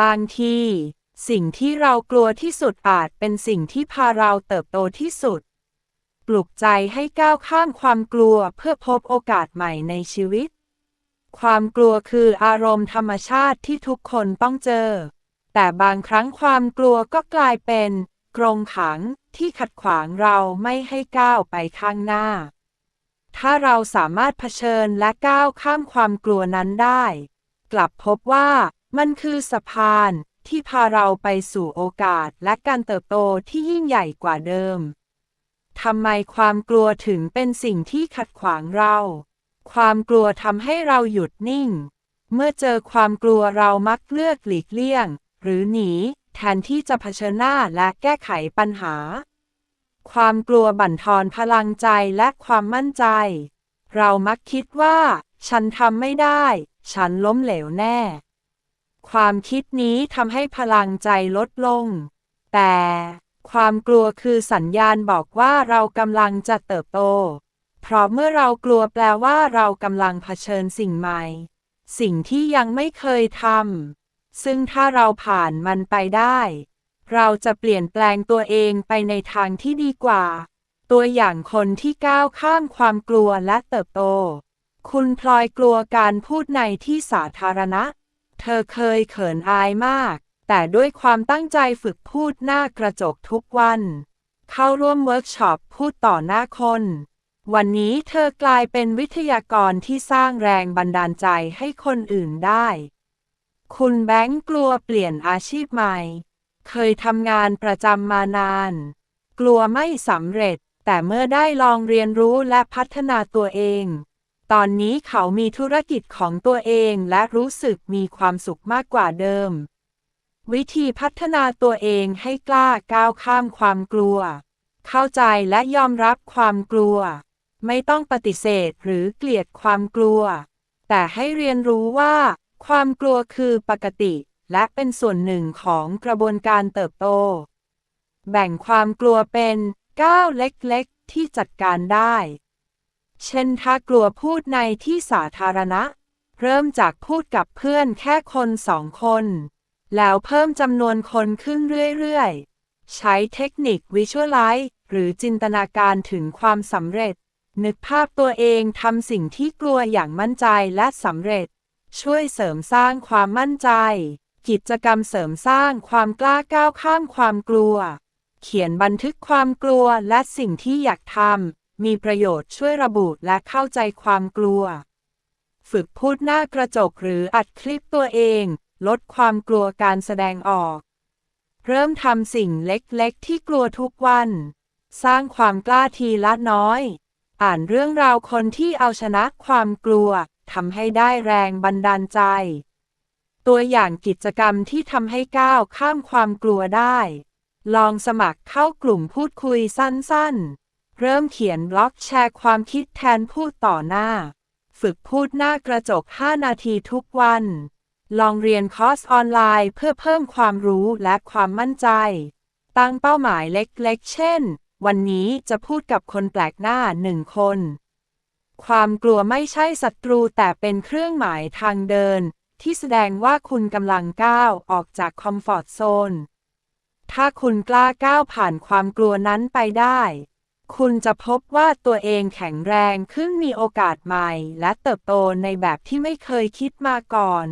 บางที สิ่งที่เรากลัวที่สุดอาจเป็นสิ่งที่พาเราเติบโตที่สุด ปลุกใจให้ก้าวข้ามความกลัวเพื่อพบโอกาสใหม่ในชีวิต ความกลัวคืออารมณ์ธรรมชาติที่ทุกคนต้องเจอ แต่บางครั้งความกลัวก็กลายเป็นกรงขังที่ขัดขวางเราไม่ให้ก้าวไปข้างหน้า ถ้าเราสามารถเผชิญและก้าวข้ามความกลัวนั้นได้ กลับพบว่า มันคือสะพานที่พาเราไปสู่โอกาสและการเติบโตที่ยิ่งใหญ่กว่าเดิม ทำไมความกลัวถึงเป็นสิ่งที่ขัดขวางเรา ความกลัวทำให้เราหยุดนิ่ง เมื่อเจอความกลัวเรามักเลือกหลีกเลี่ยง หรือหนี แทนที่จะเผชิญหน้าและแก้ไขปัญหา ความกลัวบั่นทอนพลังใจและความมั่นใจ เรามักคิดว่า ฉันทำไม่ได้ ฉันล้มเหลวแน่ ความคิดนี้ทำให้พลังใจลดลง แต่ความกลัวคือสัญญาณบอกว่าเรากำลังจะเติบโต เพราะเมื่อเรากลัวแปลว่าเรากำลังเผชิญสิ่งใหม่ สิ่งที่ยังไม่เคยทำ ซึ่งถ้าเราผ่านมันไปได้ เราจะเปลี่ยนแปลงตัวเองไปในทางที่ดีกว่า ตัวอย่างคนที่ก้าวข้ามความกลัวและเติบโต คุณพลอยกลัวการพูดในที่สาธารณะ เธอเคยเขินอายมาก แต่ด้วยความตั้งใจฝึกพูดหน้ากระจกทุกวัน เข้าร่วมเวิร์กช็อปพูดต่อหน้าคน วันนี้เธอกลายเป็นวิทยากรที่สร้างแรงบันดาลใจให้คนอื่นได้ คุณแบงค์กลัวเปลี่ยนอาชีพใหม่ เคยทำงานประจำมานาน กลัวไม่สำเร็จ แต่เมื่อได้ลองเรียนรู้และพัฒนาตัวเอง ตอนนี้เขามีธุรกิจของตัวเองและรู้สึกมีความสุขมากกว่าเดิม วิธีพัฒนาตัวเองให้กล้าก้าวข้ามความกลัว เข้าใจและยอมรับความกลัว ไม่ต้องปฏิเสธหรือเกลียดความกลัว แต่ให้เรียนรู้ว่า ความกลัวคือปกติ และเป็นส่วนหนึ่งของกระบวนการเติบโต แบ่งความกลัวเป็นก้าวเล็กๆที่จัดการได้ เช่นถ้ากลัวพูดในที่สาธารณะ เริ่มจากพูดกับเพื่อนแค่คนสองคน แล้วเพิ่มจำนวนคนขึ้นเรื่อยๆ ใช้เทคนิควิชวลไลซ์หรือจินตนาการถึงความสำเร็จ นึกภาพตัวเองทำสิ่งที่กลัวอย่างมั่นใจและสำเร็จ ช่วยเสริมสร้างความมั่นใจ กิจกรรมเสริมสร้างความกล้าก้าวข้ามความกลัว เขียนบันทึกความกลัวและสิ่งที่อยากทำ มีประโยชน์ช่วยระบุและเข้าใจความกลัว ฝึกพูดหน้ากระจกหรืออัดคลิปตัวเอง ลดความกลัวการแสดงออก เริ่มทำสิ่งเล็กๆ ที่กลัวทุกวัน สร้างความกล้าทีละน้อย อ่านเรื่องราวคนที่เอาชนะความกลัวทำให้ได้แรงบันดาลใจ ตัวอย่างกิจกรรมที่ทำให้ก้าวข้ามความกลัวได้ ลองสมัครเข้ากลุ่มพูดคุยสั้นๆ เริ่มเขียนบล็อกแชร์ความคิดแทนพูดต่อหน้า ฝึกพูดหน้ากระจก 5 นาทีทุกวัน ลองเรียนคอร์สออนไลน์เพื่อเพิ่มความรู้และความมั่นใจ ตั้งเป้าหมายเล็กๆ เช่น วันนี้จะพูดกับคนแปลกหน้าหนึ่งคน ความกลัวไม่ใช่ศัตรูแต่เป็นเครื่องหมายทางเดิน ที่แสดงว่าคุณกำลังก้าวออกจากคอมฟอร์ทโซน ถ้าคุณกล้าก้าวผ่านความกลัวนั้นไปได้ คุณจะพบว่าตัวเองแข็งแรงขึ้นมีโอกาสใหม่ และเติบโตในแบบที่ไม่เคยคิดมาก่อน